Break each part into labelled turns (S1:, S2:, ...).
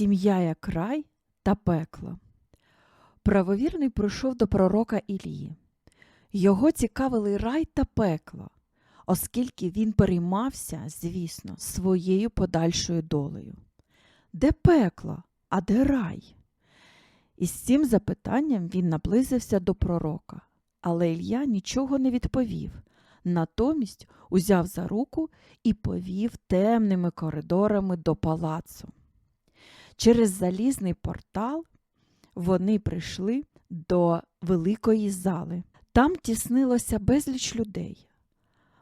S1: Сім'я як рай та пекло. Правовірний прийшов до пророка Ілії. Його цікавили рай та пекло, оскільки він переймався, звісно, своєю подальшою долею. Де пекло, а де рай? І з цим запитанням він наблизився до пророка, але Ілля нічого не відповів. Натомість узяв за руку і повів темними коридорами до палацу. Через залізний портал вони прийшли до великої зали. Там тіснилося безліч людей,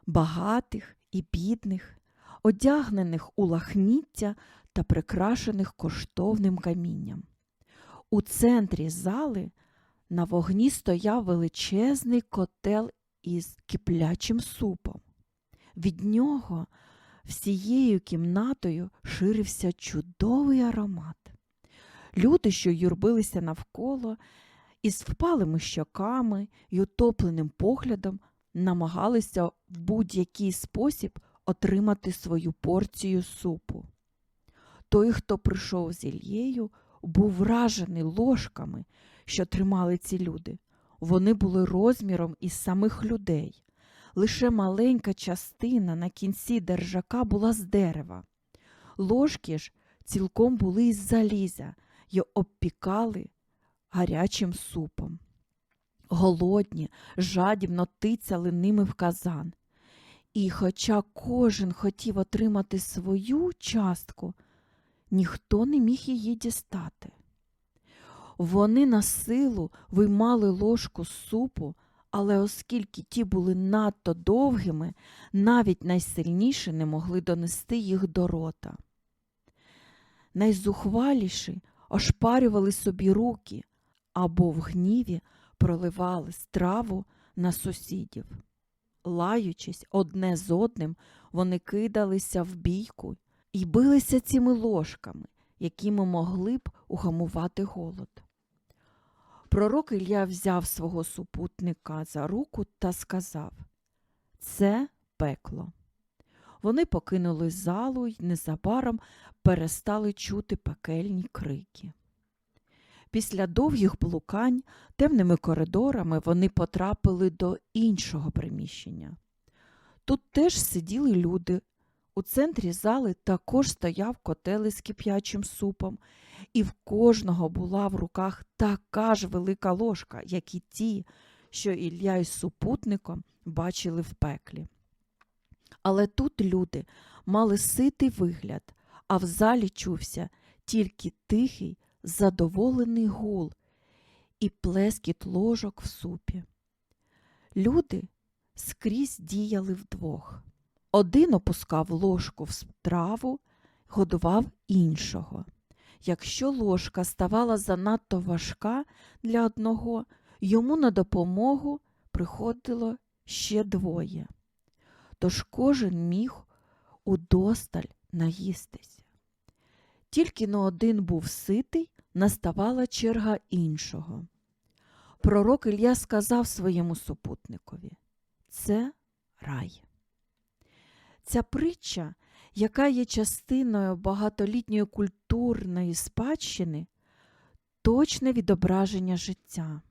S1: багатих і бідних, одягнених у лахміття та прикрашених коштовним камінням. У центрі зали на вогні стояв величезний котел із киплячим супом. Від нього всією кімнатою ширився чудовий аромат. Люди, що юрбилися навколо, із впалими щоками й утопленим поглядом, намагалися в будь-який спосіб отримати свою порцію супу. Той, хто прийшов з Ільєю, був вражений ложками, що тримали ці люди. Вони були розміром із самих людей. Лише маленька частина на кінці держака була з дерева. Ложки ж цілком були із заліза й обпікали гарячим супом. Голодні, жадібно тицяли ними в казан. І, хоча кожен хотів отримати свою частку, ніхто не міг її дістати. Вони на силу виймали ложку супу, але оскільки ті були надто довгими, навіть найсильніші не могли донести їх до рота. Найзухваліші ошпарювали собі руки або в гніві проливали страву на сусідів. Лаючись одне з одним, вони кидалися в бійку і билися цими ложками, якими могли б угамувати голод. Пророк Ілля взяв свого супутника за руку та сказав Це пекло. Вони покинули залу й незабаром перестали чути пекельні крики. Після довгих блукань темними коридорами вони потрапили до іншого приміщення. Тут теж сиділи люди. У центрі зали також стояв котел із кип'ячим супом, і в кожного була в руках така ж велика ложка, як і ті, що Ілля із супутником бачили в пеклі. Але тут люди мали ситий вигляд, а в залі чувся тільки тихий, задоволений гул і плескіт ложок в супі. Люди скрізь діяли вдвох. Один опускав ложку в страву, годував іншого. Якщо ложка ставала занадто важка для одного, йому на допомогу приходило ще двоє. Тож кожен міг удосталь наїстися. Тільки но один був ситий, наставала черга іншого. Пророк Ілля сказав своєму супутникові це рай. Ця притча, яка є частиною багатолітньої культурної спадщини, точне відображення життя.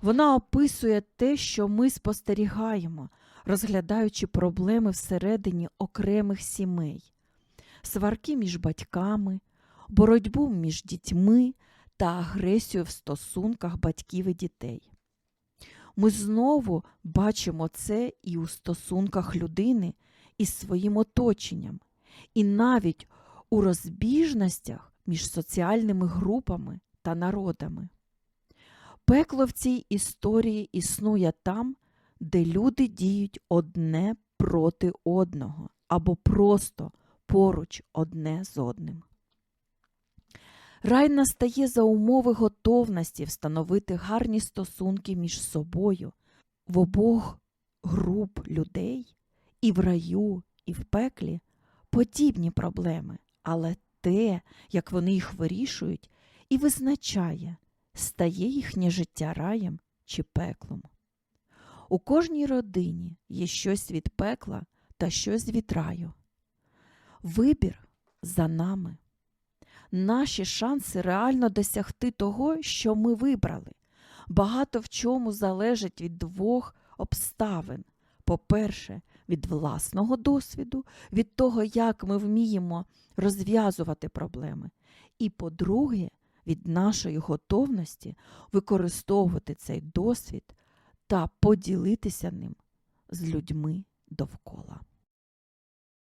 S1: Вона описує те, що ми спостерігаємо, розглядаючи проблеми всередині окремих сімей, сварки між батьками, боротьбу між дітьми та агресію в стосунках батьків і дітей. Ми знову бачимо це і у стосунках людини із своїм оточенням, і навіть у розбіжностях між соціальними групами та народами. Пекло в цій історії існує там, де люди діють одне проти одного або просто поруч одне з одним. Рай настає за умови готовності встановити гарні стосунки між собою в обох груп людей і в раю, і в пеклі подібні проблеми, але те, як вони їх вирішують, і визначає, стає їхнє життя раєм чи пеклом. У кожній родині є щось від пекла та щось від раю. Вибір за нами. наші шанси реально досягти того, що ми вибрали. Багато в чому залежить від двох обставин. По-перше, від власного досвіду, від того, як ми вміємо розв'язувати проблеми. І по-друге, від нашої готовності використовувати цей досвід та поділитися ним з людьми довкола.